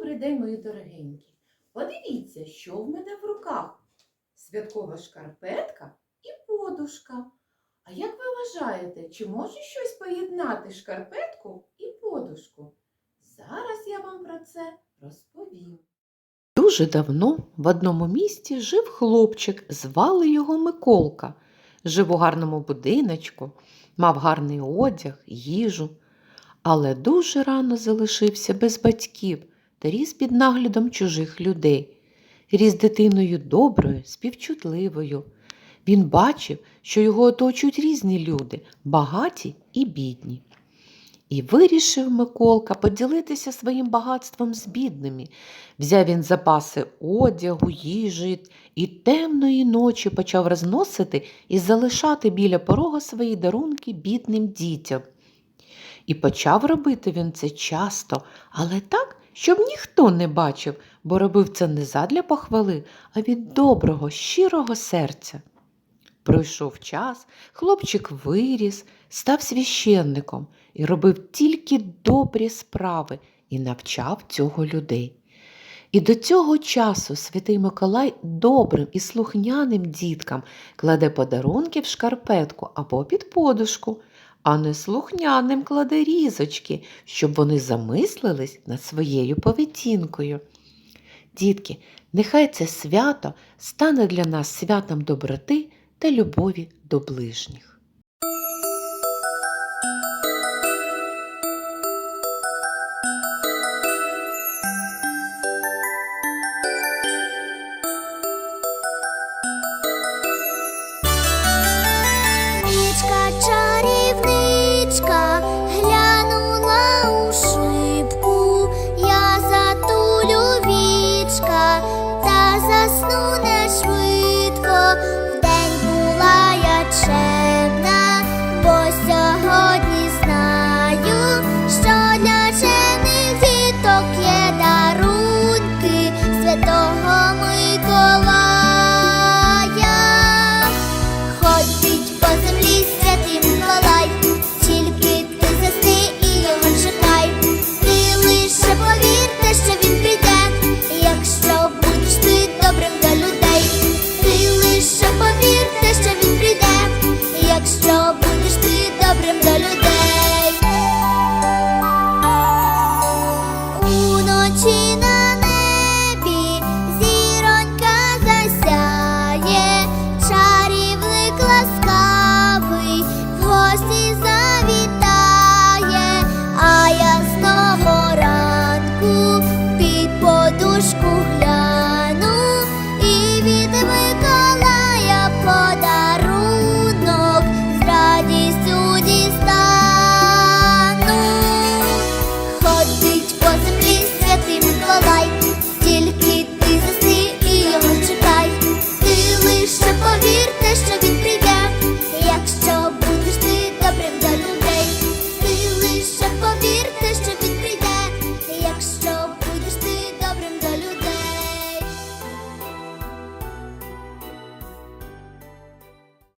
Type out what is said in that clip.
Добрий день, мої дорогенькі. Подивіться, що в мене в руках. Святкова шкарпетка і подушка. А як ви вважаєте, чи може щось поєднати шкарпетку і подушку? Зараз я вам про це розповім. Дуже давно в одному місті жив хлопчик, звали його Миколка. Жив у гарному будиночку, мав гарний одяг, їжу, але дуже рано залишився без батьків та ріс під наглядом чужих людей. Ріс дитиною доброю, співчутливою. Він бачив, що його оточують різні люди, багаті і бідні. І вирішив Миколка поділитися своїм багатством з бідними. Взяв він запаси одягу, їжі і темної ночі почав розносити і залишати біля порога свої дарунки бідним дітям. І почав робити він це часто, але так, щоб ніхто не бачив, бо робив це не задля похвали, а від доброго, щирого серця. Пройшов час, хлопчик виріс, став священником і робив тільки добрі справи і навчав цього людей. І до цього часу святий Миколай добрим і слухняним діткам кладе подарунки в шкарпетку або під подушку, а не слухняним кладе різочки, щоб вони замислились над своєю поведінкою. Дітки, нехай це свято стане для нас святом доброти та любові до ближніх.